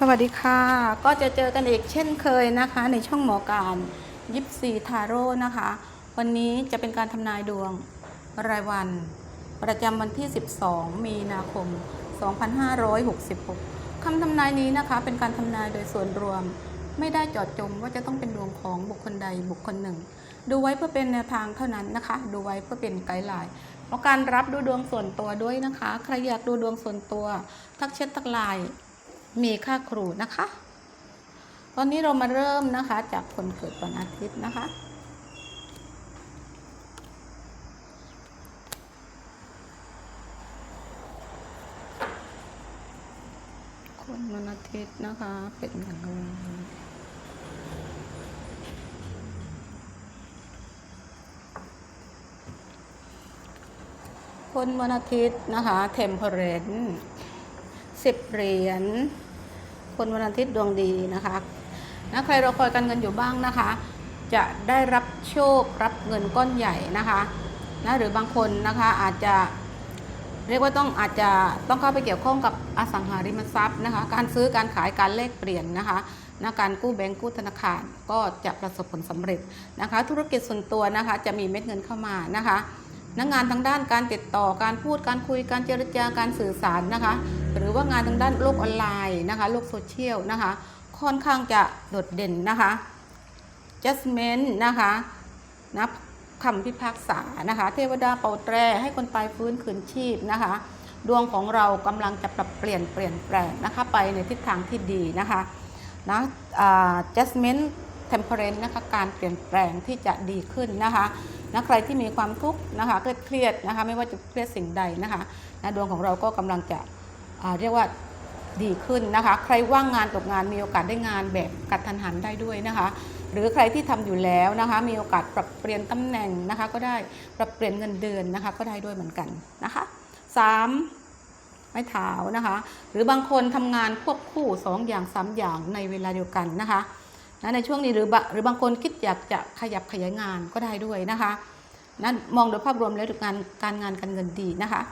สวัสดีค่ะ ก็จะเจอกันอีกเช่นเคยนะคะ ในช่องหมอการยิปซีทาโร่นะคะ วันนี้จะเป็นการทำนายดวงรายวัน ประจำวันที่ 12 มีนาคม 2566 คำทำนายนี้นะคะ เป็นการทำนายโดยส่วนรวม ไม่ได้จอดจงว่าจะต้องเป็นดวงของบุคคลใดบุคคลหนึ่ง ดูไว้เพื่อเป็นแนวทางเท่านั้นนะคะ ดูไว้เพื่อเป็นไกด์ไลน์เพราะการรับดูดวงส่วนตัวด้วยนะคะ ใครอยากดูดวงส่วนตัว ทักแชททักไลน์ มีค่าครูนะคะ ตอนนี้เรามาเริ่มนะคะจากคนเกิดวันอาทิตย์นะคะ คนวันอาทิตย์นะคะเป็นอย่างไรคนวันอาทิตย์นะคะเทมเพเรน สิบเหรียญ คนวันอาทิตย์ดวงดีนะคะนะใครรอคอยการเงินอยู่บ้างนะคะ จะได้รับโชครับเงินก้อนใหญ่นะคะนะหรือบางคนนะคะอาจจะเรียกว่าต้องอาจจะต้องเข้าไปเกี่ยวข้องกับอสังหาริมทรัพย์นะคะ การซื้อการขายการแลกเปลี่ยนนะคะนะการกู้แบงก์กู้ธนาคารก็จะประสบผลสำเร็จนะคะ ธุรกิจส่วนตัวนะคะจะมีเม็ดเงินเข้ามานะคะ นักงานทางด้านการติดต่อการพูดการคุยการเจรจาการสื่อสารนะคะ หรือว่างานทางด้านโลกออนไลน์นะคะโลกโซเชียลนะคะ ค่อนข้างจะโดดเด่นนะคะ judgment นะคะนะคำพิพากษานะคะ เทวดาเป่าแตรให้คนตายฟื้นคืนชีพนะคะ ดวงของเรากำลังจะปรับเปลี่ยนเปลี่ยนแปลงนะคะไปในทิศทางที่ดีนะคะนะอ่า judgment temperance นะคะการเปลี่ยนแปลงที่จะดีขึ้นนะคะ นะใครที่มีความทุกข์นะคะเครียดนะคะไม่ว่าจะเครียดสิ่งใดนะคะนะดวงของเราก็กำลังจะเรียกว่าดีขึ้นนะคะ ใครว่างงานตกงานมีโอกาสได้งานแบบกัดทันหันได้ด้วยนะคะ หรือใครที่ทำอยู่แล้วนะคะ มีโอกาสปรับเปลี่ยนตำแหน่งนะคะ ก็ได้ปรับเปลี่ยนเงินเดือนนะคะ ก็ได้ด้วยเหมือนกันนะคะสามไม้เท้านะคะ หรือบางคนทำงานควบคู่สองอย่างสามอย่างในเวลาเดียวกันนะคะ นะในช่วงนี้หรือบหรือบางคนคิดอยากจะขยับขยายงานก็ได้ด้วยนะคะนั้นมองโดยภาพรวมแล้วงานการงานการเงินดีนะคะ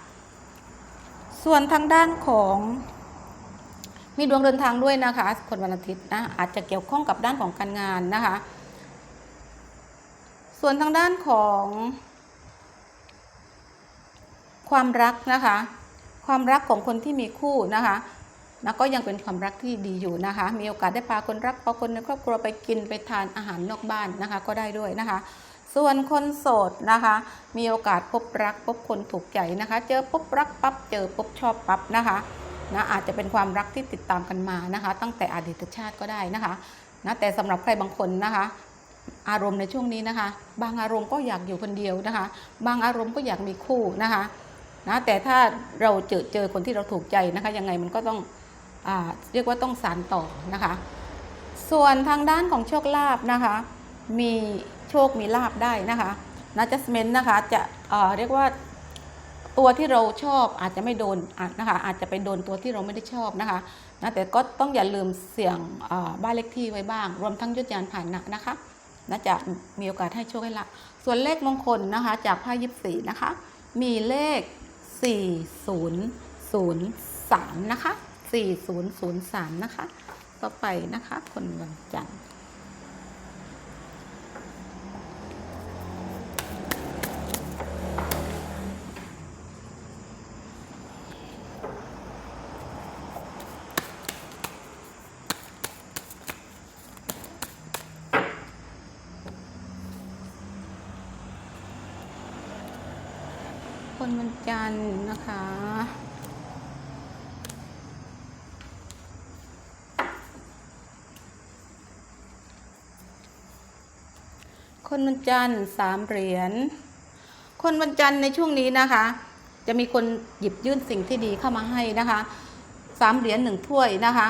ส่วนทางด้านของมีดวงเดินทางด้วยนะคะคนวันอาทิตย์นะอาจจะเกี่ยวข้องกับด้านของการงานนะคะ ส่วนทางด้านของความรักนะคะ ความรักของคนที่มีคู่นะคะ นะก็ยังเป็นความรักที่ดีอยู่นะคะ มีโอกาสได้พาคนรักพาคนในครอบครัวไปกินไปทานอาหารนอกบ้านนะคะ ก็ได้ด้วยนะคะ ส่วนคนโสดนะคะ มีโอกาสพบรักพบคนถูกใจนะคะ เจอพบรักปั๊บเจอพบชอบปั๊บนะคะนะอาจจะเป็นความรักที่ติดตามกันมานะคะ ตั้งแต่อดีตชาติก็ได้นะคะนะแต่สำหรับใครบางคนนะคะ อารมณ์ในช่วงนี้นะคะ บางอารมณ์ก็อยากอยู่คนเดียวนะคะ บางอารมณ์ก็อยากมีคู่นะคะนะแต่ถ้าเราเจอเจอคนที่เราถูกใจนะคะ ยังไงมันก็ต้อง เรียกว่าต้องสารต่อนะคะ ส่วนทางด้านของโชคลาภนะคะ มีโชคมีลาบได้นะคะนะจัสเมนนะคะจะเเรียกว่าตัวที่เราชอบอาจจะไม่โดนะนะคะอาจจะไปโดนตัวที่เราไม่ได้ชอบนะคะนะแต่ก็ต้องอย่าลืมเสี่ยงบ้านเลขที่ไว้บ้าง รวมทั้งยุทธยานผ่านนะนะคะนะจะมีโอกาสให้โชคให้ลาบส่วนเลขมงคลนะคะจากไพ่ยิปสีนะคะ มีเลข 4003 นะคะ 4003 นะคะ ต่อไปนะคะ คนวันจันทร์คนวันจันทร์นะคะ คนวันจันทร์สามเหรียญ คนวันจันทร์ในช่วงนี้นะคะ จะมีคนหยิบยื่นสิ่งที่ดีเข้ามาให้นะคะสามเหรียญหนึ่งถ้วยนะคะ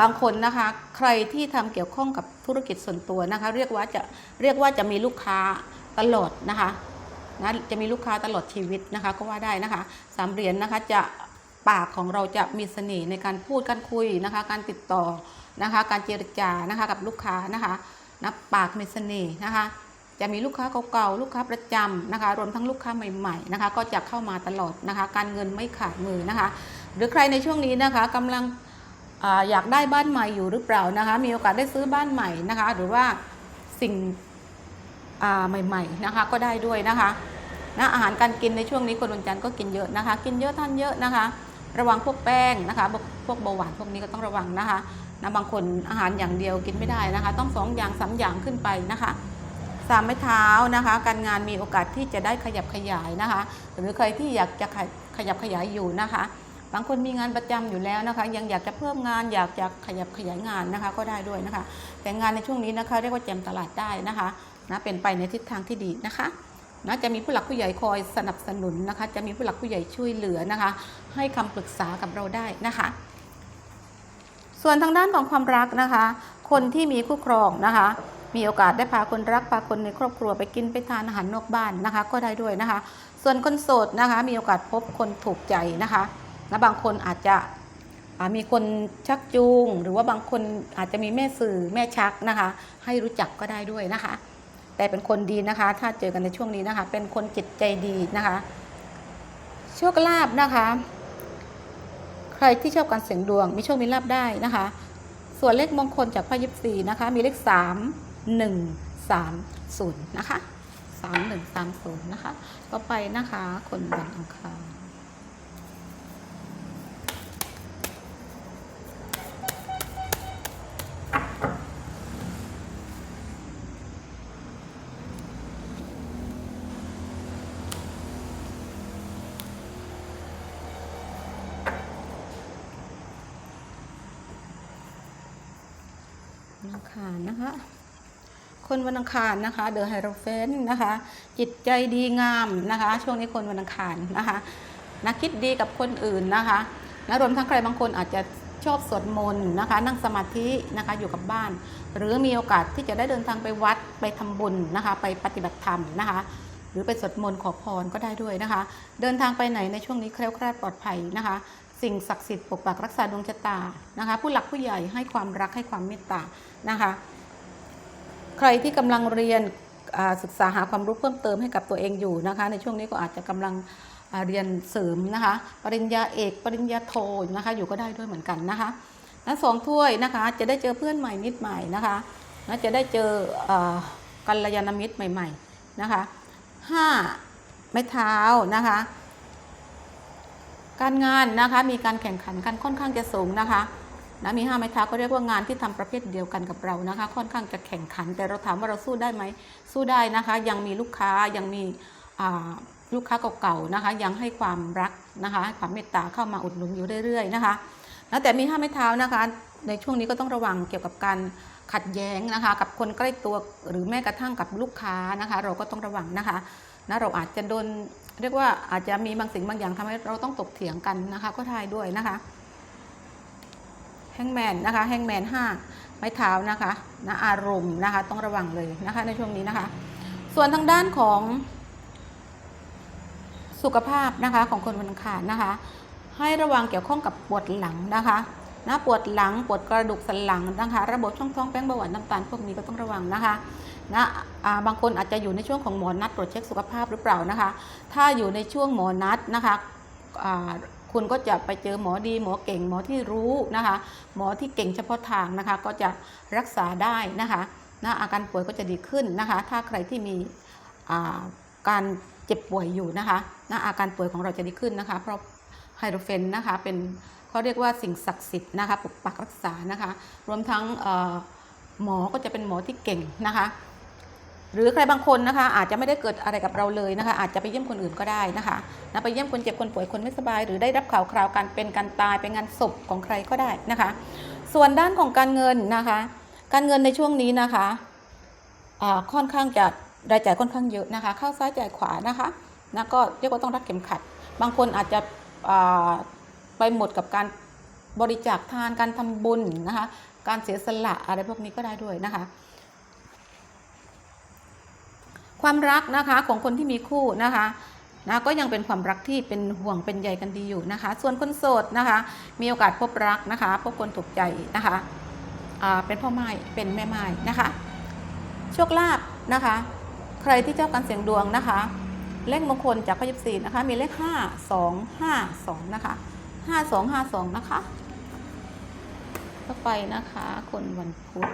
บางคนนะคะ ใครที่ทำเกี่ยวข้องกับธุรกิจส่วนตัวนะคะ เรียกว่าจะเรียกว่าจะมีลูกค้าตลอดนะคะนะจะมีลูกค้าตลอดชีวิตนะคะ ก็ว่าได้นะคะสามเหรียญนะคะจะปากของเราจะมีเสน่ห์ในการพูดการคุยนะคะ การติดต่อนะคะ การเจรจานะคะกับลูกค้านะคะ นะปากมีเสน่ห์นะคะ จะมีลูกค้าเก่าๆลูกค้าประจำนะคะ รวมทั้งลูกค้าใหม่ๆนะคะ ก็จะเข้ามาตลอดนะคะ การเงินไม่ขาดมือนะคะ หรือใครในช่วงนี้นะคะกำลังออยากได้บ้านใหม่อยู่หรือเปล่านะคะ มีโอกาสได้ซื้อบ้านใหม่นะคะ หรือว่าสิ่งใหม่ๆนะคะก็ได้ด้วยนะคะนะอาหารการกินในช่วงนี้คนวันจันทร์ก็กินเยอะนะคะ กินเยอะท่านเยอะนะคะ ระวังพวกแป้งนะคะ พวกเบาหวานพวกนี้ก็ต้องระวังนะคะ นะบางคนอาหารอย่างเดียวกินไม่ได้นะคะ ต้องสองอย่างสามอย่างขึ้นไปนะคะสามไม้เท้านะคะ การงานมีโอกาสที่จะได้ขยับขยายนะคะ หรือใครที่อยากจะขยับขยายอยู่นะคะ บางคนมีงานประจำอยู่แล้วนะคะ ยังอยากจะเพิ่มงานอยากจะขยับขยายงานนะคะ ก็ได้ด้วยนะคะ แต่งานในช่วงนี้นะคะเรียกว่าแจมตลาดได้นะคะนะเป็นไปในทิศทางที่ดีนะคะนะจะมีผู้หลักผู้ใหญ่คอยสนับสนุนนะคะ จะมีผู้หลักผู้ใหญ่ช่วยเหลือนะคะ ให้คำปรึกษากับเราได้นะคะ ส่วนทางด้านของความรักนะคะ คนที่มีคู่ครองนะคะ มีโอกาสได้พาคนรักพาคนในครอบครัวไปกินไปทานอาหารนอกบ้านนะคะ ก็ได้ด้วยนะคะ ส่วนคนโสดนะคะ มีโอกาสพบคนถูกใจนะคะและบางคนอาจจะมีคนชักจูง หรือว่าบางคนอาจจะมีแม่สื่อแม่ชักนะคะ ให้รู้จักก็ได้ด้วยนะคะ แต่เป็นคนดีนะคะ ถ้าเจอกันในช่วงนี้นะคะ เป็นคนจิตใจดีนะคะโชคลาภนะคะ ใครที่ชอบการเสี่ยงดวง มีโชคมีลาบได้นะคะ ส่วนเลขมงคลจากไพ่ยิปซีนะคะ มีเลข3 1 3 0นะคะ3 1 3 0นะคะ ต่อไปนะคะ คนวันอังคาร คารนะคะ คนวันอังคารนะคะเดอะไฮโรเฟนนะคะ จิตใจดีงามนะคะ ช่วงนี้คนวันอังคารนะคะนักคิดดีกับคนอื่นนะคะและรวมทั้งใครบางคนอาจจะชอบสวดมนต์นะคะ นั่งสมาธินะคะอยู่กับบ้าน หรือมีโอกาสที่จะได้เดินทางไปวัดไปทำบุญนะคะ ไปปฏิบัติธรรมนะคะ หรือไปสวดมนต์ขอพรก็ได้ด้วยนะคะ เดินทางไปไหนในช่วงนี้แคล้วคลาดปลอดภัยนะคะ สิ่งศักดิ์สิทธิ์ปกปักรักษาดวงชะตานะคะ ผู้หลักผู้ใหญ่ให้ความรักให้ความเมตตานะคะ ใครที่กำลังเรียนศึกษาหาความรู้เพิ่มเติมให้กับตัวเองอยู่นะคะ ในช่วงนี้ก็อาจจะกำลังเรียนเสริมนะคะ ปริญญาเอก ปริญญาโทนะคะ อยู่ก็ได้ด้วยเหมือนกันนะคะและสองถ้วยนะคะ จะได้เจอเพื่อนใหม่มิตรใหม่นะคะและจะได้เจอกัลยาณมิตรใหม่ ๆนะคะห้าไม้เท้านะคะ การงานนะคะมีการแข่งขันกันค่อนข้างจะสูงนะคะนะมีห้าไม้เท้าก็เรียกว่างานที่ทำประเภทเดียวกันกับเรานะคะ ค่อนข้างจะแข่งขัน แต่เราถามว่าเราสู้ได้ไหมสู้ได้นะคะ ยังมีลูกค้ายังมีลูกค้าเก่าๆนะคะ ยังให้ความรักนะคะให้ความเมตตาเข้ามาอุดหนุนอยู่เรื่อยๆนะคะแล้วแต่มีห้าไม้เท้านะคะ ในช่วงนี้ก็ต้องระวังเกี่ยวกับการขัดแย้งนะคะ กับคนใกล้ตัวหรือแม้กระทั่งกับลูกค้านะคะ เราก็ต้องระวังนะคะนะเราอาจจะโดน เรียกว่าอาจจะมีบางสิ่งบางอย่างทำให้เราต้องตกเถียงกันนะคะ ก็ทายด้วยนะคะแฮงแมนนะคะแฮงแมนห้าไม้เท้านะคะนะอารมณ์นะคะ ต้องระวังเลยนะคะ ในช่วงนี้นะคะ ส่วนทางด้านของสุขภาพนะคะของคนวันอังคารนะคะ ให้ระวังเกี่ยวข้องกับปวดหลังนะคะนะปวดหลังปวดกระดูกสันหลังนะคะ ระบบช่องท้องแป้งเบาหวานน้ำตาลพวกนี้ก็ต้องระวังนะคะ นะาบางคนอาจจะอยู่ในช่วงของหมอนัดตรวจเช็คสุขภาพหรือเปล่านะคะ ถ้าอยู่ในช่วงหมอนัดนะคะคุณก็จะไปเจอหมอดีหมอเก่งหมอที่รู้นะคะ หมอที่เก่งเฉพาะทางนะคะ ก็จะรักษาได้นะคะนะอาการป่วยก็จะดีขึ้นนะคะ ถ้าใครที่มีาการเจ็บป่วยอยู่นะคะนะอาการป่วยของเราจะดีขึ้นนะคะ เพราะไฮโดรเฟนนะคะเป็นเขาเรียกว่าสิ่งศักดิ์สิทธิ์นะคะปกปักรักษานะคะ รวมทั้งหมอก็จะเป็นหมอที่เก่งนะคะ หรือใครบางคนนะคะ อาจจะไม่ได้เกิดอะไรกับเราเลยนะคะ อาจจะไปเยี่ยมคนอื่นก็ได้นะคะนะไปเยี่ยมคนเจ็บคนป่วยคนไม่สบาย หรือได้รับข่าวคราวการเป็นการตายเป็นงานศพของใครก็ได้นะคะ ส่วนด้านของการเงินนะคะ การเงินในช่วงนี้นะคะค่อนข้างจะรายจ่ายค่อนข้างเยอะนะคะ เข้าซ้ายจ่ายขวานะคะนะก็เรียกว่าต้องรัดเข็มขัด บางคนอาจจะไปหมดกับการบริจาคทานการทำบุญนะคะ การเสียสละอะไรพวกนี้ก็ได้ด้วยนะคะ ความรักนะคะของคนที่มีคู่นะคะนะก็ยังเป็นความรักที่เป็นห่วงเป็นใยกันดีอยู่นะคะ ส่วนคนโสดนะคะ มีโอกาสพบรักนะคะ พบคนถูกใจนะคะเป็นพ่อไม้เป็นแม่ไม้นะคะ โชคลาภนะคะ ใครที่เจ้าการเสียงดวงนะคะ เลขมงคลจากพระยิบสีนะคะ มีเลข5 2 5 2นะคะ5 2 5 2นะคะก็ไปนะคะ คนวันพุธ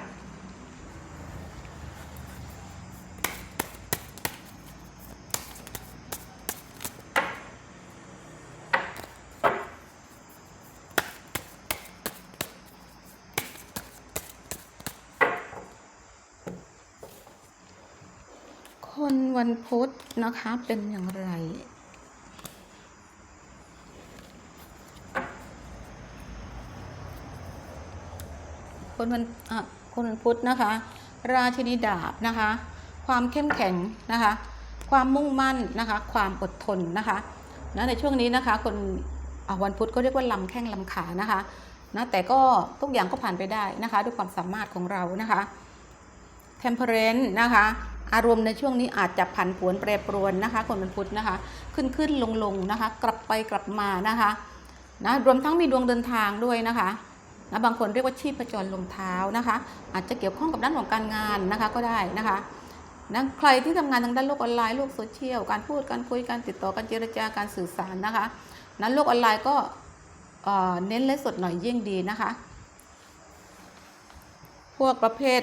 คน วันพุธนะคะเป็นอย่างไร คนวันอะคนวันพุธนะคะ ราชินีดาบนะคะ ความเข้มแข็งนะคะ ความมุ่งมั่นนะคะ ความอดทนนะคะนะในช่วงนี้นะคะคนอะวันพุธก็เรียกว่าลำแข้งลำขานะคะนะแต่ก็ทุกอย่างก็ผ่านไปได้นะคะ ด้วยความสามารถของเรานะคะ temperance นะคะ อารมณ์ในช่วงนี้อาจจะผันผวนแปรปรวนนะคะ คนวันพุธนะคะ ขึ้นขึ้นลงลงนะคะ กลับไปกลับมานะคะนะรวมทั้งมีดวงเดินทางด้วยนะคะนะบางคนเรียกว่าชีพจรลงเท้านะคะ อาจจะเกี่ยวข้องกับด้านของการงานนะคะก็ได้นะคะนะใครที่ทำงานทางด้านโลกออนไลน์โลกโซเชียลการพูดการคุยการติดต่อการเจรจาการสื่อสารนะคะนั้นโลกออนไลน์ก็เน้นและสดหน่อยยิ่งดีนะคะ วกประเภท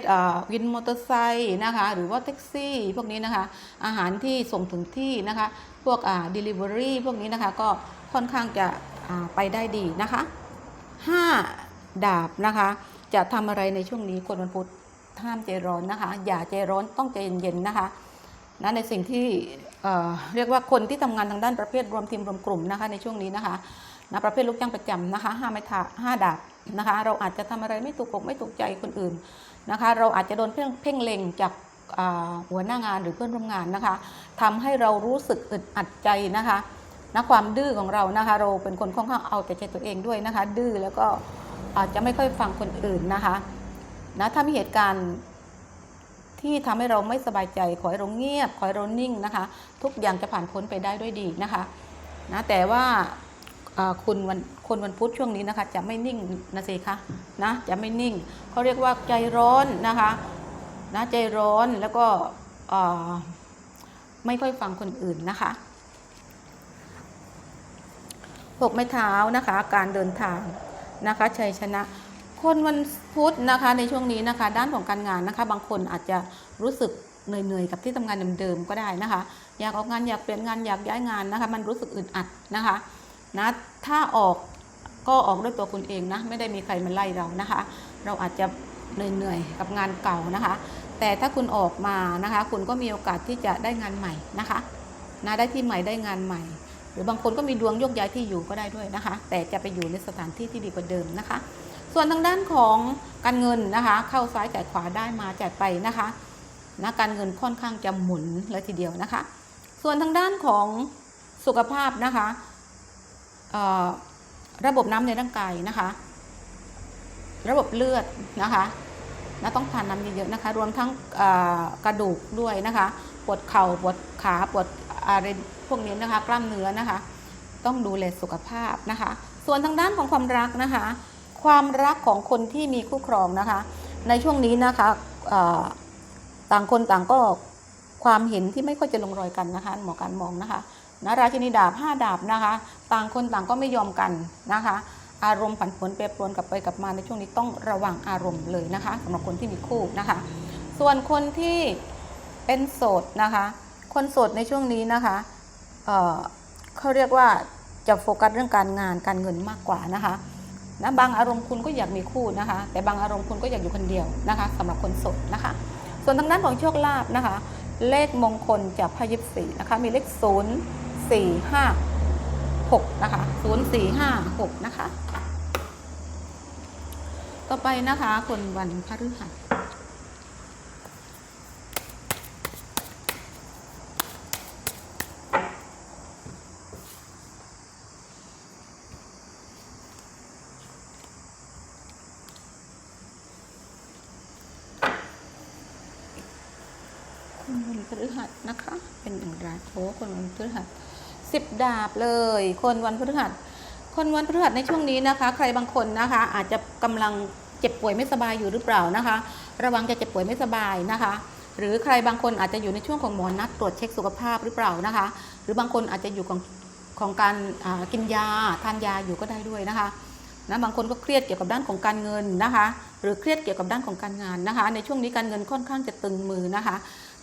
วินมอเตอร์ไซค์นะคะ หรือว่าแท็กซี่ พวกนี้นะคะ อาหารที่ส่งถึงที่นะคะ พวกอ่า delivery พวกนี้นะคะ ก็ค่อนข้างจะไปได้ดีนะคะห้าดาบนะคะ จะทำอะไรในช่วงนี้คนวันพุธห้ามใจร้อนนะคะ อย่าใจร้อนต้องใจเย็นๆนะคะนะในสิ่งที่เเรียกว่าคนที่ทำงานทางด้านประเภทรวมทีมรวมกลุ่มนะคะในช่วงนี้นะคะนะประเภทลูกจ้างประจำนะคะห้าไม้ทาห้าดาบ นะคะ เราอาจจะทำอะไรไม่ถูกอกไม่ถูกใจคนอื่นนะคะ เราอาจจะโดนเพ่งเพ่งเล็งจากหัวหน้างานหรือเพื่อนร่วมงานนะคะทำให้เรารู้สึกอึดอัดใจนะคะนะความดื้อของเรานะคะ เราเป็นคนค่อนข้างเอาแต่ใจตัวเองด้วยนะคะ ดื้อแล้วก็อาจจะไม่ค่อยฟังคนอื่นนะคะนะถ้ามีเหตุการณ์ที่ทำให้เราไม่สบายใจขอให้เราเงียบขอให้เรานิ่งนะคะ ทุกอย่างจะผ่านพ้นไปได้ด้วยดีนะคะนะแต่ว่า คุณวันคนวันพุธช่วงนี้นะคะ จะไม่นิ่งนะสิคะนะจะไม่นิ่งเขาเรียกว่าใจร้อนนะคะนะใจร้อนแล้วก็ไม่ค่อยฟังคนอื่นนะคะหกไม้เท้านะคะ การเดินทางนะคะชัยชนะ คนวันพุธนะคะในช่วงนี้นะคะ ด้านของการงานนะคะ บางคนอาจจะรู้สึกเหนื่อยๆกับที่ทำงานเดิมๆก็ได้นะคะ อยากออกงานอยากเปลี่ยนงานอยากย้ายงานนะคะ มันรู้สึกอึดอัดนะคะ นะถ้าออกก็ออกด้วยตัวคุณเองนะไม่ได้มีใครมาไล่เรานะคะ เราอาจจะเหนื่อยๆกับงานเก่านะคะ แต่ถ้าคุณออกมานะคะ คุณก็มีโอกาสที่จะได้งานใหม่นะคะนะได้ที่ใหม่ได้งานใหม่ หรือบางคนก็มีดวงโยกย้ายที่อยู่ก็ได้ด้วยนะคะ แต่จะไปอยู่ในสถานที่ที่ดีกว่าเดิมนะคะ ส่วนทางด้านของการเงินนะคะ เข้าซ้ายจ่ายขวาได้มาจ่ายไปนะคะนะการเงินค่อนข้างจะหมุนเลยทีเดียวนะคะ ส่วนทางด้านของสุขภาพนะคะ ระบบน้ำในร่างกายนะคะ ระบบเลือดนะคะนะต้องทานน้ำเยอะๆนะคะ รวมทั้งกระดูกด้วยนะคะ ปวดเข่าปวดขาปวดอะไรพวกนี้นะคะ กล้ามเนื้อนะคะ ต้องดูแลสุขภาพนะคะ ส่วนทางด้านของความรักนะคะ ความรักของคนที่มีคู่ครองนะคะ ในช่วงนี้นะคะต่างคนต่างก็ความเห็นที่ไม่ค่อยจะลงรอยกันนะคะ หมอการมองนะคะนะราชินีดาบห้าดาบนะคะ ต่างคนต่างก็ไม่ยอมกันนะคะ อารมณ์ผันผวนแปรปรวนกลับไปกลับมาในช่วงนี้ต้องระวังอารมณ์เลยนะคะสำหรับคนที่มีคู่นะคะ ส่วนคนที่เป็นโสดนะคะ คนโสดในช่วงนี้นะคะเเขาเรียกว่าจะโฟกัสเรื่องการงานการเงินมากกว่านะคะนะบางอารมณ์คุณก็อยากมีคู่นะคะ แต่บางอารมณ์คุณก็อยากอยู่คนเดียวนะคะสำหรับคนโสดนะคะ ส่วนทางด้านของโชคลาภนะคะ เลขมงคลจากพายิบสีนะคะ มีเลขศูนย์สี่ห้า หกนะคะศูนย์สี่ห้าหกนะคะ ต่อไปนะคะ คนวันพฤหัสคนวันพฤหัสนะคะ เป็นอย่างไรโอ้คนวันพฤหัส สิบดาบเลย คนวันพฤหัส คนวันพฤหัสในช่วงนี้นะคะ ใครบางคนนะคะ อาจจะกำลังเจ็บป่วยไม่สบายอยู่หรือเปล่านะคะ ระวังจะเจ็บป่วยไม่สบายนะคะหรือใครบางคนอาจจะอยู่ในช่วงของหมอนัดตรวจเช็คสุขภาพหรือเปล่านะคะ หรือบางคนอาจจะอยู่ของของการกินยาทานยาอยู่ก็ได้ด้วยนะคะนะบางคนก็เครียดเกี่ยวกับด้านของการเงินนะคะ หรือเครียดเกี่ยวกับด้านของการงานนะคะ ในช่วงนี้การเงินค่อนข้างจะตึงมือนะคะ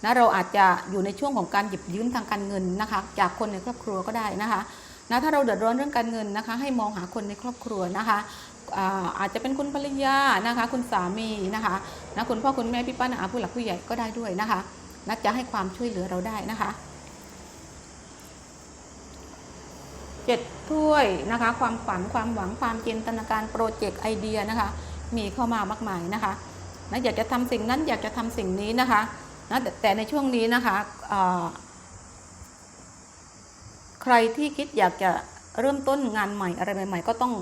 นะเราอาจจะอยู่ในช่วงของการหยิบยืมทางการเงินนะคะ จากคนในครอบครัวก็ได้นะคะนะถ้าเราเดือดร้อนเรื่องการเงินนะคะ ให้มองหาคนในครอบครัวนะคะอาอาจจะเป็นคุณภรรยานะคะ คุณสามีนะคะนะคุณพ่อคุณแม่พี่ป้าน้าอาผู้หลักผู้ใหญ่ก็ได้ด้วยนะคะนะจะให้ความช่วยเหลือเราได้นะคะเจ็ดถ้วยนะคะ ความฝันความหวังความจินตนาการโปรเจกต์ไอเดียนะคะ มีเข้ามามากมายนะคะนะอยากจะทำสิ่งนั้นอยากจะทำสิ่งนี้นะคะ นะแต่ในช่วงนี้นะคะใครที่คิดอยากจะเริ่มต้นงานใหม่อะไรใหม่ ๆ ก็ต้อง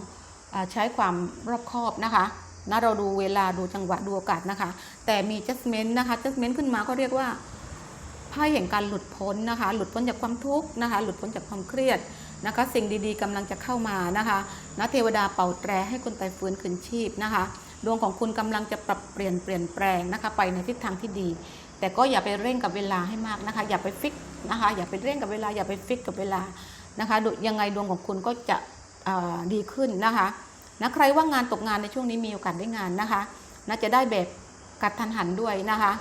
อใช้ความรอบคอบนะคะนะเราดูเวลาดูจังหวะดูโอกาสนะคะ แต่มี judgment นะคะ judgment ขึ้นมาก็เรียกว่าไพ่แห่งการหลุดพ้นนะคะ หลุดพ้นจากความทุกข์นะคะ หลุดพ้นจากความเครียดนะคะ สิ่งดีๆกำลังจะเข้ามานะคะนะเทวดาเป่าแตรให้คนตายฟื้นคืนชีพนะคะ ดวงของคุณกำลังจะปรับเปลี่ยนเปลี่ยนแปลงนะคะ ไปในทิศทางที่ดี แต่ก็อย่าไปเร่งกับเวลาให้มากนะคะ อย่าไปฟิกนะคะอย่าไปเร่งกับเวลาอย่าไปฟิกกับเวลานะคะยังไงดวงของคุณก็จะดีขึ้นนะคะนะใครว่างงานตกงานในช่วงนี้มีโอกาสได้งานนะคะนะจะได้แบบกัดทันหันด้วยนะคะ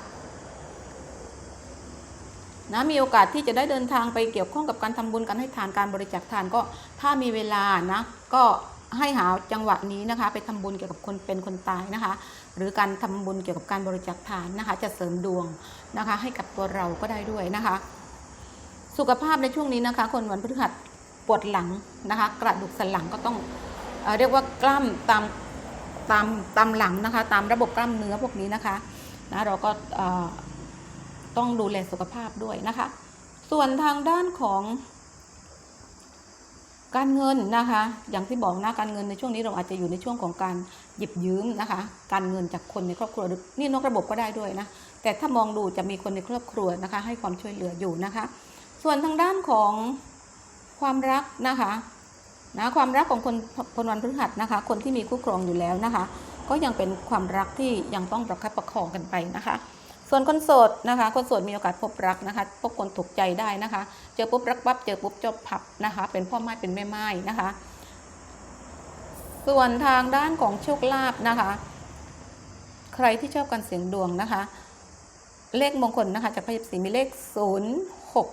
นะมีโอกาสที่จะได้เดินทางไปเกี่ยวข้องกับการทำบุญการให้ทานการบริจาคทานก็ถ้ามีเวลานะก็ให้หาจังหวะนี้นะคะ ไปทำบุญเกี่ยวกับคนเป็นคนตายนะคะ หรือการทำบุญเกี่ยวกับการบริจาคทานนะคะ จะเสริมดวงนะคะ ให้กับตัวเราก็ได้ด้วยนะคะ สุขภาพในช่วงนี้นะคะ คนวันพฤหัสปวดหลังนะคะ กระดูกสันหลังก็ต้องเอเรียกว่ากล้ามตามตามตามหลังนะคะ ตามระบบกล้ามเนื้อพวกนี้นะคะนะเราก็ต้องดูแลสุขภาพด้วยนะคะ ส่วนทางด้านของ การเงินนะคะ อย่างที่บอกนะการเงินในช่วงนี้เราอาจจะอยู่ในช่วงของการหยิบยืมนะคะ การเงินจากคนในครอบครัวนี่นอกระบบก็ได้ด้วยนะ แต่ถ้ามองดูจะมีคนในครอบครัวนะคะ ให้ความช่วยเหลืออยู่นะคะ ส่วนทางด้านของความรักนะคะนะความรักของคนคนวันพฤหัสนะคะ คนที่มีคู่ครองอยู่แล้วนะคะ ก็ยังเป็นความรักที่ยังต้องประคับประคองกันไปนะคะ ส่วนคนโสดนะคะ คนโสดมีโอกาสพบรักนะคะ พบคนถูกใจได้นะคะ เจอปุ๊บรักปั๊บเจอปุ๊บจบผับนะคะ เป็นพ่อไม้เป็นแม่ไม้นะคะ ส่วนทางด้านของโชคลาภนะคะ ใครที่ชอบการเสียงดวงนะคะ เลขมงคลนะคะจากพระยิบสีมีเลข 0 6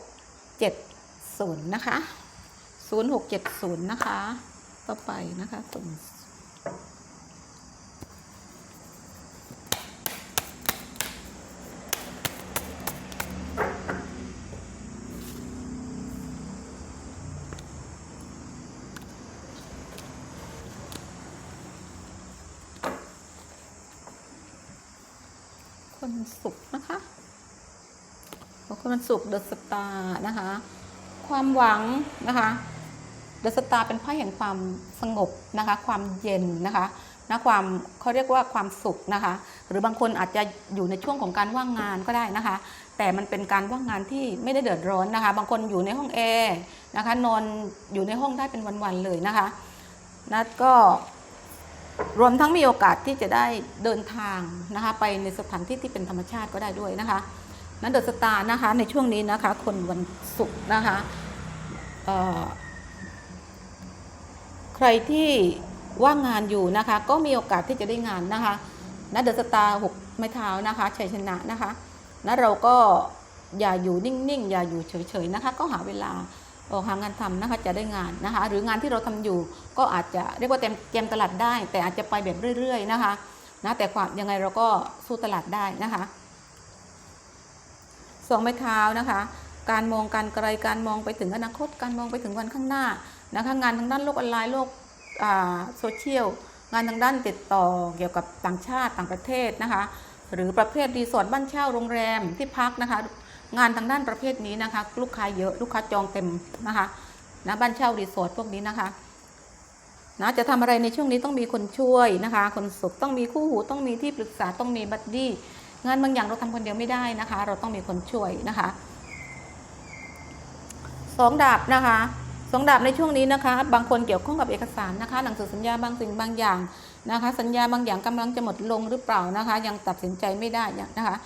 7 0 นะคะ 0 6 7 0 นะคะ ต่อไปนะคะ ส่ง คนสุขนะคะคน วันศุกร์เดอะสตาร์นะคะ ความหวังนะคะเดอะสตาร์เป็นไพ่แห่งความสงบนะคะ ความเย็นนะคะนะความเขาเรียกว่าความสุขนะคะ หรือบางคนอาจจะอยู่ในช่วงของการว่างงานก็ได้นะคะ แต่มันเป็นการว่างงานที่ไม่ได้เดือดร้อนนะคะ บางคนอยู่ในห้องแอร์นะคะนอนอยู่ในห้องได้เป็นวันๆเลยนะคะนัดก็รวมทั้งมีโอกาสที่จะได้เดินทางนะคะ ไปในสถานที่ที่เป็นธรรมชาติก็ได้ด้วยนะคะ นั้นเดอะสตาร์นะคะในช่วงนี้นะคะ คนวันศุกร์นะคะใครที่ว่างงานอยู่นะคะ ก็มีโอกาสที่จะได้งานนะคะนะเดอะสตาร์หกไม้เท้านะคะชัยชนะนะคะนะเราก็อย่าอยู่นิ่งๆ อย่าอยู่เฉยๆนะคะ ก็หาเวลาออกหางานทำนะคะจะได้งานนะคะ หรืองานที่เราทำอยู่ก็อาจจะเรียกว่าเต็มเกมตลาดได้ แต่อาจจะไปแบบเรื่อย ๆ นะคะนะแต่ความยังไงเราก็สู้ตลาดได้นะคะ สองไม้เท้านะคะ การมองการไกลการมองไปถึงอนาคต การมองไปถึงวันข้างหน้านะคะงานทางด้านโลกออนไลน์โลกโซเชียลงานทางด้านติดต่อเกี่ยวกับต่างชาติต่างประเทศนะคะ หรือประเภทรีสอร์ทบ้านเช่าโรงแรมที่พักนะคะ งานทางด้านประเภทนี้นะคะ ลูกค้าเยอะลูกค้าจองเต็มนะคะนะบ้านเช่ารีสอร์ทพวกนี้นะคะนะจะทำอะไรในช่วงนี้ต้องมีคนช่วยนะคะ คนสุขต้องมีคู่หูต้องมีที่ปรึกษาต้องมีบัดดี้ งานบางอย่างเราทำคนเดียวไม่ได้นะคะ เราต้องมีคนช่วยนะคะสองดาบนะคะสองดาบในช่วงนี้นะคะ บางคนเกี่ยวข้องกับเอกสารนะคะ หนังสือสัญญาบางสิ่งบางอย่างนะคะ สัญญาบางอย่างกำลังจะหมดลงหรือเปล่านะคะ ยังตัดสินใจไม่ได้นะคะ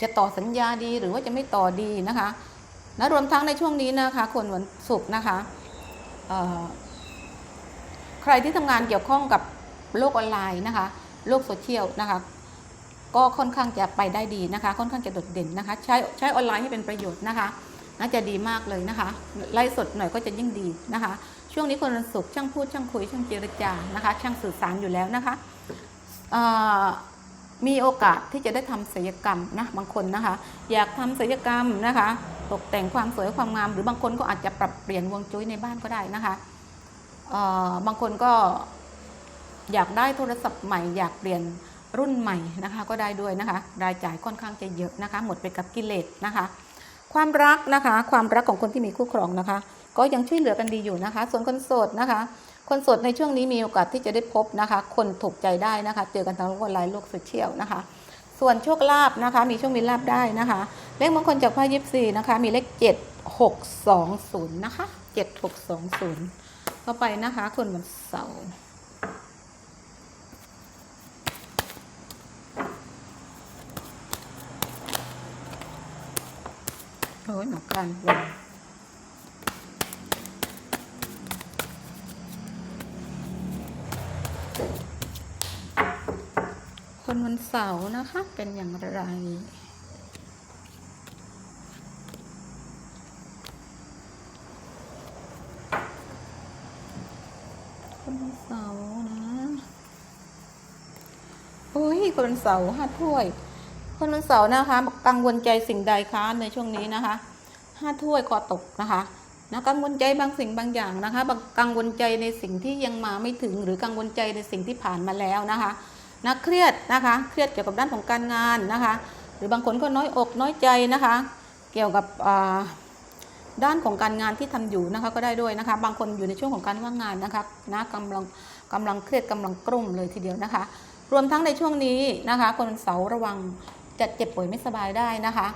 จะต่อสัญญาดีหรือว่าจะไม่ต่อดีนะคะนะรวมทั้งในช่วงนี้นะคะ คนวันศุกร์นะคะเอ่อรที่ทำงานเกี่ยวข้องกับโลกออนไลน์นะคะ โลกโซเชียลนะคะ ก็ค่อนข้างจะไปได้ดีนะคะ ค่อนข้างจะโดดเด่นนะคะ ใช้ใช้ออนไลน์ให้เป็นประโยชน์นะคะ น่าจะดีมากเลยนะคะไล่สดหน่อยก็จะยิ่งดีนะคะ ช่วงนี้คนวันศุกช่างพูดช่างคุยช่างเจรจานะคะ ช่างสื่อสารอยู่แล้วนะคะมีโอกาสที่จะได้ทำศัลยกรรมนะบางคนนะคะ อยากทำศัลยกรรมนะคะ ตกแต่งความสวยความงาม หรือบางคนก็อาจจะปรับเปลี่ยนวงจุ้ยในบ้านก็ได้นะคะบางคนก็อยากได้โทรศัพท์ใหม่อยากเปลี่ยน รุ่นใหม่นะคะก็ได้ด้วยนะคะ รายจ่ายค่อนข้างจะเยอะนะคะ หมดไปกับกิเลสนะคะ ความรักนะคะ ความรักของคนที่มีคู่ครองนะคะ ก็ยังช่วยเหลือกันดีอยู่นะคะ ส่วนคนโสดนะคะ คนโสดในช่วงนี้มีโอกาสที่จะได้พบนะคะ คนถูกใจได้นะคะ เจอกันทางโลกออนไลน์โลกโซเชียลนะคะ ส่วนโชคลาภนะคะ มีโชคมีลาภได้นะคะ เลขมงคลจากไพ่ยิปซีนะคะ มีเลขเจ็ดหกสองศูนย์นะคะเจ็ดหกสองศูนย์ต่อไปนะคะคนวันเสาร์ โอ้ยหนักกันเลยคนวันเสาร์นะคะ เป็นอย่างไรคนวันเสาร์นะ โอ้ยคนวันเสาร์ห้าถ้วย คนวันเสาร์นะคะ กังวลใจสิ่งใดคะในช่วงนี้นะคะห้าถ้วยคอตกนะคะนะกังวลใจบางสิ่งบางอย่างนะคะกังวลใจในสิ่งที่ยังมาไม่ถึง หรือกังวลใจในสิ่งที่ผ่านมาแล้วนะคะนะเครียดนะคะ เครียดเกี่ยวกับด้านของการงานนะคะ หรือบางคนก็น้อยอกน้อยใจนะคะ เกี่ยวกับด้านของการงานที่ทำอยู่นะคะก็ได้ด้วยนะคะ บางคนอยู่ในช่วงของการว่างงานนะคะนะกำลังกำลังเครียดกำลังกรุ่มเลยทีเดียวนะคะ รวมทั้งในช่วงนี้นะคะ คนวันเสาร์ระวัง จะเจ็บป่วยไม่สบายได้นะคะ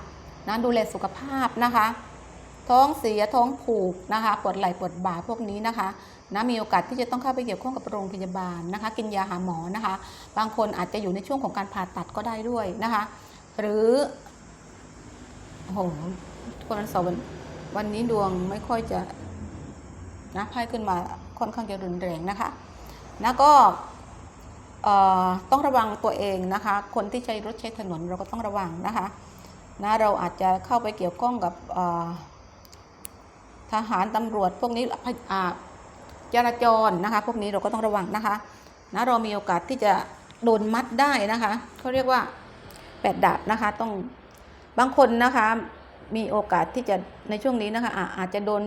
นะดูแลสุขภาพนะคะ ท้องเสียท้องผูกนะคะปวดไหล่ปวดบ่าพวกนี้นะคะนะมีโอกาสที่จะต้องเข้าไปเกี่ยวข้องกับโรงพยาบาลนะคะ กินยาหาหมอนะคะ บางคนอาจจะอยู่ในช่วงของการผ่าตัดก็ได้ด้วยนะคะ หรือโอ้โหคนวันเสาร์วันนี้ดวงไม่ค่อยจะนะไพ่ขึ้นมาค่อนข้างจะรุนแรงนะคะนะก็ ต้องระวังตัวเองนะคะ คนที่ใช้รถใช้ถนนเราก็ต้องระวังนะคะนะเราอาจจะเข้าไปเกี่ยวข้องกับทหารตำรวจพวกนี้จราจรนะคะ พวกนี้เราก็ต้องระวังนะคะนะเรามีโอกาสที่จะโดนมัดได้นะคะเขาเรียกว่าแปดดาบนะคะ ต้องบางคนนะคะมีโอกาสที่จะในช่วงนี้นะคะอาอาจจะโดน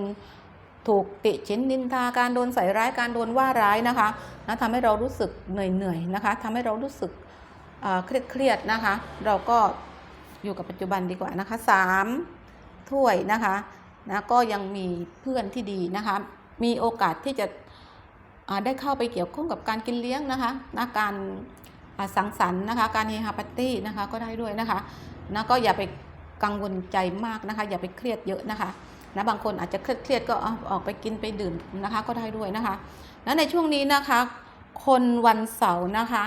ถูกติฉินนินทาการโดนใส่ร้ายการโดนว่าร้ายนะคะนะทำให้เรารู้สึกเหนื่อยเหนื่อยๆนะคะทำให้เรารู้สึกเครียดเครียดๆนะคะ เราก็อยู่กับปัจจุบันดีกว่านะคะสามถ้วยนะคะนะก็ยังมีเพื่อนที่ดีนะคะ มีโอกาสที่จะได้เข้าไปเกี่ยวข้องกับการกินเลี้ยงนะคะนะการสังสรรค์นะคะ การเฮฮาปาร์ตี้นะคะก็ได้ด้วยนะคะนะก็อย่าไปกังวลใจมากนะคะ อย่าไปเครียดเยอะนะคะ นะบางคนอาจจะเครียดก็ออกไปกินไปดื่มนะคะก็ได้ด้วยนะคะ และในช่วงนี้นะคะ คนวันเสาร์นะคะ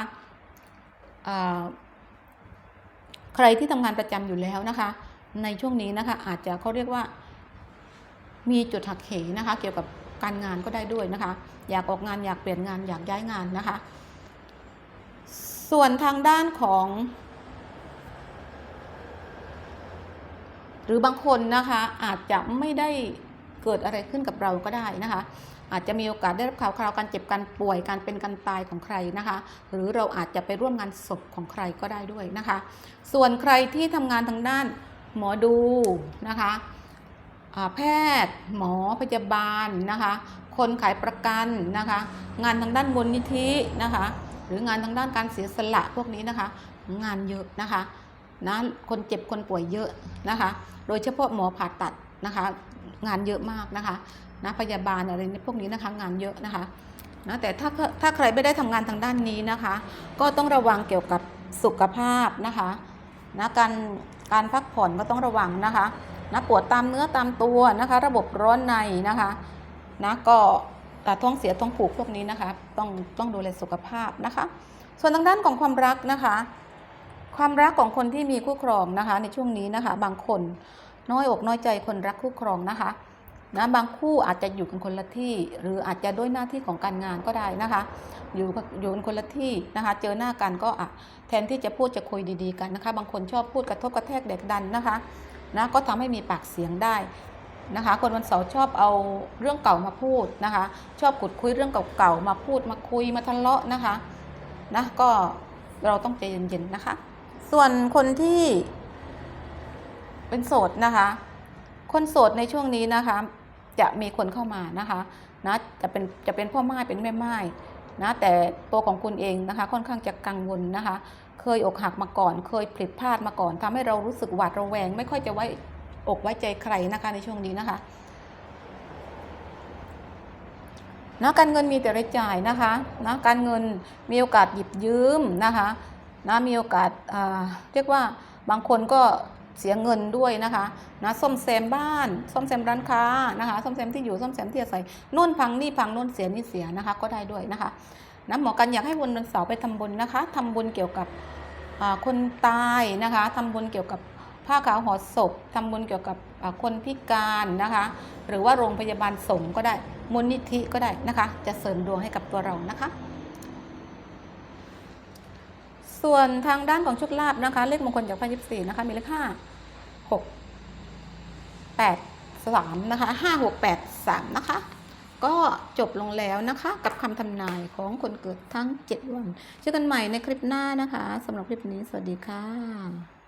ใครที่ทำงานประจำอยู่แล้วนะคะ ในช่วงนี้นะคะอาจจะเขาเรียกว่า มีจุดหักเหนะคะ เกี่ยวกับการงานก็ได้ด้วยนะคะ อยากออกงานอยากเปลี่ยนงานอยากย้ายงานนะคะ ส่วนทางด้านของ หรือบางคนนะคะอาจจะไม่ได้เกิดอะไรขึ้นกับเราก็ได้นะคะ อาจจะมีโอกาสได้รับข่าวคราวการเจ็บการป่วยการเป็นการตายของใครนะคะ หรือเราอาจจะไปร่วมงานศพของใครก็ได้ด้วยนะคะ ส่วนใครที่ทำงานทางด้านหมอดูนะคะแพทย์ หมอพยาบาลนะคะ คนขายประกันนะคะ งานทางด้านมูลนิธินะคะ หรืองานทางด้านการเสียสละพวกนี้นะคะ งานเยอะนะคะ นะคนเจ็บคนป่วยเยอะนะคะ โดยเฉพาะหมอผ่าตัดนะคะ งานเยอะมากนะคะนะพยาบาลอะไรในพวกนี้นะคะงานเยอะนะคะนะแต่ถ้าถ้าใครไม่ได้ทำงานทางด้านนี้นะคะ ก็ต้องระวังเกี่ยวกับสุขภาพนะคะนะการการพักผ่อนก็ต้องระวังนะคะนะปวดตามเนื้อตามตัวนะคะ ระบบร้อนในนะคะนะก็อ่าท้องเสียท้องผูกพวกนี้นะคะ ต้องต้องดูแลสุขภาพนะคะ ส่วนทางด้านของความรักนะคะ ความรักของคนที่มีคู่ครองนะคะ ในช่วงนี้นะคะ บางคนน้อยอกน้อยใจคนรักคู่ครองนะคะนะบางคู่อาจจะอยู่กันคนละที่ หรืออาจจะด้วยหน้าที่ของการงานก็ได้นะคะ อยู่อยู่กันคนละที่นะคะ เจอหน้ากันก็อะแทนที่จะพูดจะคุยดีๆกันนะคะ บางคนชอบพูดกระทบกระแทกเด็กดันนะคะนะก็ทำให้มีปากเสียงได้นะคะ คนวันเสาร์ชอบเอาเรื่องเก่ามาพูดนะคะ ชอบขุดคุยเรื่องเก่าๆมาพูดมาคุยมาทะเลาะนะคะนะก็เราต้องใจเย็นๆนะคะ ส่วนคนที่เป็นโสดนะคะ คนโสดในช่วงนี้นะคะ จะมีคนเข้ามานะคะนะจะเป็นจะเป็นพ่อไม้เป็นแม่ไม้นะแต่ตัวของคุณเองนะคะ ค่อนข้างจะกังวลนะคะ เคยอกหักมาก่อน เคยผิดพลาดมาก่อนทำให้เรารู้สึกหวาดระแวง ไม่ค่อยจะไว้อกไว้ใจใครนะคะในช่วงนี้นะคะนะการเงินมีแต่รายจ่ายนะคะนะการเงินมีโอกาสหยิบยืมนะคะ นะมีโอกาสาเรียกว่าบางคนก็เสียเงินด้วยนะคะนะซ่อมแซมบ้านซ่อมแซมร้านค้านะคะซ่อมแซมที่อยู่ซ่อมแซมที่อาศัยนู่นพังนี่พังนู่นเสียนี่เสียนะคะก็ได้ด้วยนะคะนะหมอกันอยากให้วันวันเสาร์ไปทำบุญนะคะทำบุญเกี่ยวกับคนตายนะคะทำบุญเกี่ยวกับผ้าขาวห่อศพทำบุญเกี่ยวกับคนพิการนะคะหรือว่าโรงพยาบาลสงก็ได้มูลนิธิก็ได้นะคะ จะเสริมดวงให้กับตัวเรานะคะ ส่วนทางด้านของโชคลาภนะคะ เลขมงคลจากพระยิบสี่นะคะ มีเลขห้าหกแปดสามนะคะห้าหกแปดสามนะคะ ก็จบลงแล้วนะคะ กับคำทำนายของคนเกิดทั้ง7วันเจอกันใหม่ในคลิปหน้านะคะสำหรับคลิปนี้สวัสดีค่ะ